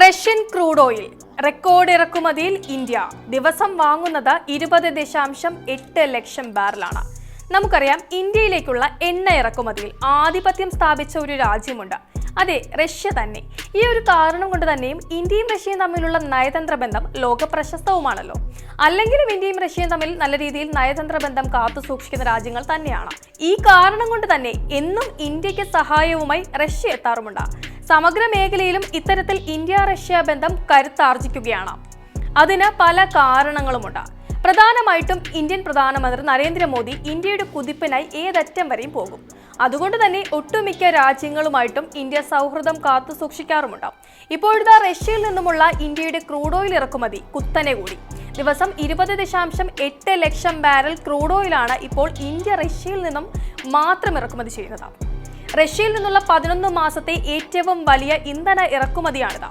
Russian crude oil record ഇറക്കുമതിയിൽ India. ദിവസം വാങ്ങുന്നത് ഇരുപത് ദശാംശം എട്ട് ലക്ഷം ബാരലാണ്. നമുക്കറിയാം ഇന്ത്യയിലേക്കുള്ള എണ്ണ ഇറക്കുമതിയിൽ ആധിപത്യം സ്ഥാപിച്ച ഒരു രാജ്യമുണ്ട്. അതെ റഷ്യ തന്നെ. ഈ ഒരു കാരണം കൊണ്ട് തന്നെയും ഇന്ത്യയും റഷ്യയും തമ്മിലുള്ള നയതന്ത്ര ബന്ധം ലോക പ്രശസ്തവുമാണല്ലോ അല്ലെങ്കിലും ഇന്ത്യയും റഷ്യയും തമ്മിൽ നല്ല രീതിയിൽ നയതന്ത്ര ബന്ധം കാത്തു സൂക്ഷിക്കുന്ന രാജ്യങ്ങൾ തന്നെയാണ്. ഈ കാരണം കൊണ്ട് തന്നെ എന്നും ഇന്ത്യയ്ക്ക് സഹായവുമായി റഷ്യ എത്താറുമുണ്ട്. സമഗ്ര മേഖലയിലും ഇത്തരത്തിൽ ഇന്ത്യ റഷ്യ ബന്ധം കരുത്താർജിക്കുകയാണ്. അതിന് പല കാരണങ്ങളുമുണ്ട്. പ്രധാനമായിട്ടും ഇന്ത്യൻ പ്രധാനമന്ത്രി നരേന്ദ്രമോദി ഇന്ത്യയുടെ കുതിപ്പിനായി ഏതറ്റം വരെയും പോകും. അതുകൊണ്ട് തന്നെ ഒട്ടുമിക്ക രാജ്യങ്ങളുമായിട്ടും ഇന്ത്യ സൗഹൃദം കാത്തു സൂക്ഷിക്കാറുമുണ്ട്. ഇപ്പോഴത്തെ റഷ്യയിൽ നിന്നുമുള്ള ഇന്ത്യയുടെ ക്രൂഡ് ഓയിൽ ഇറക്കുമതി കുത്തനെ കൂടി. ദിവസം ഇരുപത് ദശാംശം എട്ട് ലക്ഷം ബാരൽ ക്രൂഡ് ഓയിലാണ് ഇപ്പോൾ ഇന്ത്യ റഷ്യയിൽ നിന്നും മാത്രം ഇറക്കുമതി ചെയ്യുന്നത്. റഷ്യയിൽ നിന്നുള്ള പതിനൊന്ന് മാസത്തെ ഏറ്റവും വലിയ ഇന്ധന ഇറക്കുമതിയാണിത്.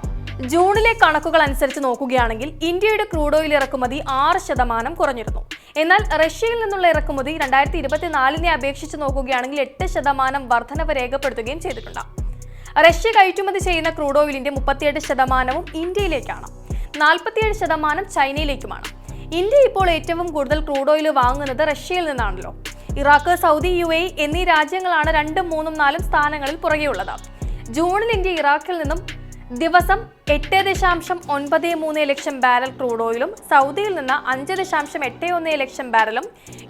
ജൂണിലെ കണക്കുകൾ അനുസരിച്ച് നോക്കുകയാണെങ്കിൽ ഇന്ത്യയുടെ ക്രൂഡ് ഓയിൽ ഇറക്കുമതി ആറ് ശതമാനം കുറഞ്ഞിരുന്നു. എന്നാൽ റഷ്യയിൽ നിന്നുള്ള ഇറക്കുമതി രണ്ടായിരത്തി ഇരുപത്തിനാലിനെ അപേക്ഷിച്ച് നോക്കുകയാണെങ്കിൽ എട്ട് ശതമാനം വർധനവ് രേഖപ്പെടുത്തുകയും ചെയ്തിട്ടുണ്ട്. റഷ്യ കയറ്റുമതി ചെയ്യുന്ന ക്രൂഡ് ഓയിലിന്റെ മുപ്പത്തിയെട്ട് ശതമാനവും ഇന്ത്യയിലേക്കാണ്. നാൽപ്പത്തിയേഴ് ശതമാനം ചൈനയിലേക്കുമാണ്. ഇന്ത്യ ഇപ്പോൾ ഏറ്റവും കൂടുതൽ ക്രൂഡ് ഓയിൽ വാങ്ങുന്നത് റഷ്യയിൽ നിന്നാണല്ലോ. ഇറാഖ് സൗദി യു എ എന്നീ രാജ്യങ്ങളാണ് രണ്ടും മൂന്നും നാലും സ്ഥാനങ്ങളിൽ പുറകെയുള്ളത്. ജൂണിൽ ഇന്ത്യ ഇറാഖിൽ നിന്നും ദിവസം എട്ട് ദശാംശം ഒൻപത് മൂന്ന് ലക്ഷം ബാരൽ ക്രൂഡ് ഓയിലും സൗദിയിൽ നിന്ന് അഞ്ച് ദശാംശം എട്ട് ഒന്ന് ലക്ഷം ബാരലും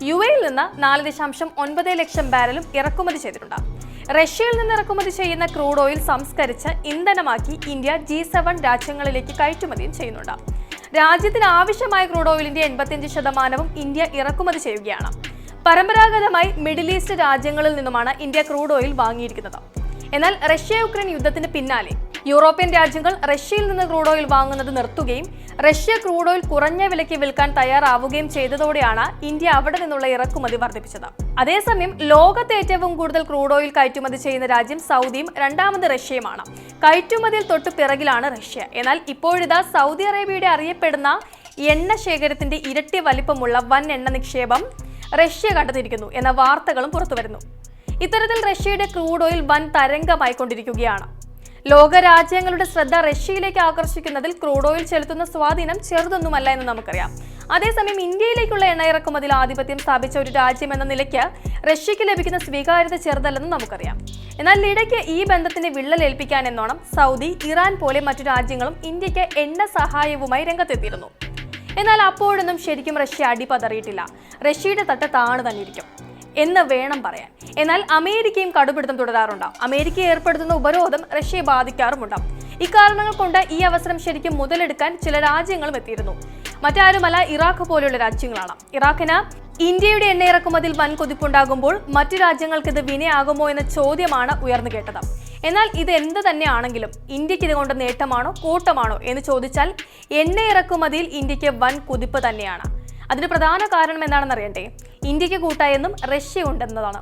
യു എയിൽ നിന്ന് നാല് ദശാംശം ഒൻപത് ലക്ഷം ബാരലും ഇറക്കുമതി ചെയ്തിട്ടുണ്ട്. റഷ്യയിൽ നിന്ന് ഇറക്കുമതി ചെയ്യുന്ന ക്രൂഡ് ഓയിൽ സംസ്കരിച്ച് ഇന്ധനമാക്കി ഇന്ത്യ ജി സെവൻ രാജ്യങ്ങളിലേക്ക് കയറ്റുമതിയും ചെയ്യുന്നുണ്ട്. രാജ്യത്തിന് ആവശ്യമായ ക്രൂഡ് ഓയിലിന്റെ എൺപത്തിയഞ്ച് ശതമാനവും ഇന്ത്യ ഇറക്കുമതി ചെയ്യുകയാണ്. പരമ്പരാഗതമായി മിഡിൽ ഈസ്റ്റ് രാജ്യങ്ങളിൽ നിന്നുമാണ് ഇന്ത്യ ക്രൂഡ് ഓയിൽ വാങ്ങിയിരിക്കുന്നത്. എന്നാൽ റഷ്യ യുക്രൈൻ യുദ്ധത്തിന് പിന്നാലെ യൂറോപ്യൻ രാജ്യങ്ങൾ റഷ്യയിൽ നിന്ന് ക്രൂഡ് ഓയിൽ വാങ്ങുന്നത് നിർത്തുകയും റഷ്യ ക്രൂഡ് ഓയിൽ കുറഞ്ഞ വിലയ്ക്ക് വിൽക്കാൻ തയ്യാറാവുകയും ചെയ്തതോടെയാണ് ഇന്ത്യ അവിടെ നിന്നുള്ള ഇറക്കുമതി വർദ്ധിപ്പിച്ചത്. അതേസമയം ലോകത്തെ ഏറ്റവും കൂടുതൽ ക്രൂഡ് ഓയിൽ കയറ്റുമതി ചെയ്യുന്ന രാജ്യം സൗദിയും രണ്ടാമത് റഷ്യയുമാണ്. കയറ്റുമതിയിൽ തൊട്ടു പിറകിലാണ് റഷ്യ. എന്നാൽ ഇപ്പോഴിതാ സൗദി അറേബ്യയുടെ അറിയപ്പെടുന്ന എണ്ണ ശേഖരത്തിന്റെ ഇരട്ടി വലിപ്പമുള്ള വൻ എണ്ണ നിക്ഷേപം റഷ്യ കണ്ടെത്തിയിരിക്കുന്നു എന്ന വാർത്തകളും പുറത്തുവരുന്നു. ഇത്തരത്തിൽ റഷ്യയുടെ ക്രൂഡ് ഓയിൽ വൻ തരംഗമായിക്കൊണ്ടിരിക്കുകയാണ്. ലോക രാജ്യങ്ങളുടെ ശ്രദ്ധ റഷ്യയിലേക്ക് ആകർഷിക്കുന്നതിൽ ക്രൂഡ് ഓയിൽ ചെലുത്തുന്ന സ്വാധീനം ചെറുതൊന്നുമല്ല എന്ന് നമുക്കറിയാം. അതേസമയം ഇന്ത്യയിലേക്കുള്ള എണ്ണ ഇറക്കുമതിയിൽ ആധിപത്യം സ്ഥാപിച്ച ഒരു രാജ്യം എന്ന നിലയ്ക്ക് റഷ്യയ്ക്ക് ലഭിക്കുന്ന സ്വീകാര്യത ചെറുതല്ലെന്ന് നമുക്കറിയാം. എന്നാൽ ഇടയ്ക്ക് ഈ ബന്ധത്തിന് വിള്ളലേൽപ്പിക്കാൻ എന്നോണം സൗദി ഇറാൻ പോലെ മറ്റു രാജ്യങ്ങളും ഇന്ത്യയ്ക്ക് എണ്ണ സഹായവുമായി രംഗത്തെത്തിയിരുന്നു. എന്നാൽ അപ്പോഴൊന്നും ശരിക്കും റഷ്യ അടിപതറിയിട്ടില്ല. റഷ്യയുടെ തട്ട് താണ് തന്നെ ഇരിക്കും എന്ന് വേണം പറയാൻ. എന്നാൽ അമേരിക്കയും കടുപിടുത്തം തുടരാറുണ്ട്? അമേരിക്ക ഏർപ്പെടുത്തുന്ന ഉപരോധം റഷ്യയെ ബാധിക്കാറുമുണ്ട് ഇക്കാരണങ്ങൾ കൊണ്ട് ഈ അവസരം ശരിക്കും മുതലെടുക്കാൻ ചില രാജ്യങ്ങളും എത്തിയിരുന്നു. മറ്റാരുമല്ല ഇറാഖ് പോലെയുള്ള രാജ്യങ്ങളാണ്. ഇറാഖിന് ഇന്ത്യയുടെ എണ്ണ ഇറക്കുമതിയിൽ വൻ കുതിപ്പുണ്ടാകുമ്പോൾ മറ്റു രാജ്യങ്ങൾക്ക് ഇത് വിനയാകുമോ എന്ന ചോദ്യമാണ് ഉയർന്നു കേട്ടത്. എന്നാൽ ഇത് എന്ത് തന്നെയാണെങ്കിലും ഇന്ത്യയ്ക്ക് ഇതുകൊണ്ട് നേട്ടമാണോ കൂട്ടമാണോ എന്ന് ചോദിച്ചാൽ എണ്ണ ഇറക്കുമതിയിൽ ഇന്ത്യയ്ക്ക് വൻ കുതിപ്പ് തന്നെയാണ്. അതിന് പ്രധാന കാരണം എന്താണെന്ന് അറിയണ്ടേ ഇന്ത്യയ്ക്ക് കൂട്ടായെന്നും റഷ്യ ഉണ്ടെന്നതാണ്.